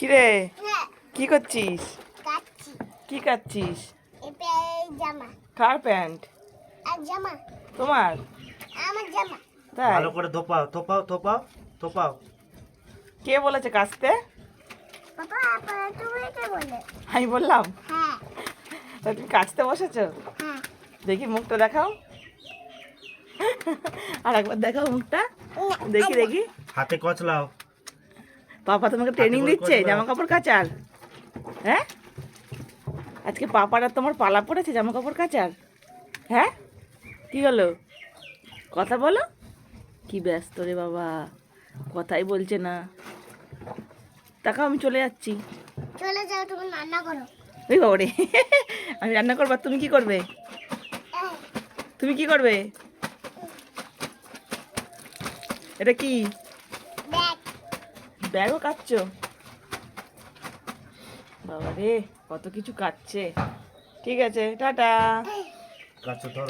কিরে? কি করছিস? কি কাচ্ছিস? কার প্যান্ট? আর জামা। তোমার? আমার জামা। তাই? ভালো করে ধোপাও থোপাও থোপাও থোপাও কে বলেছে কাচতে? আমি বললাম। হ্যাঁ। তা তুমি কাচতে বসেছো? হ্যাঁ। দেখি মুখটা দেখাও। আর একবার দেখাও মুখটা। দেখি দেখি। হাতে কচলাও। পাপা তোমাকে ট্রেনিং দিচ্ছে জামা কাপড় কাচার। হ্যাঁ? আজকে পাপারা তোমার পালা পড়েছে জামা কাপড় কাচার? হ্যাঁ? কি হলো? কথা বলো। কি ব্যস্ত রে বাবা কথাই বলছে না। তাকাও আমি চলে যাচ্ছি। চলে যাও তুমি রান্না করো। ওই বাবা রে আমি রান্না করব তুমি কি করবে? তুমি কি করবে? এটা কি? দেখ ব্যাগও কাটছ বাবা রে কত কিছু কাটছে ঠিক আছে টাটা। কাটছো ধরো।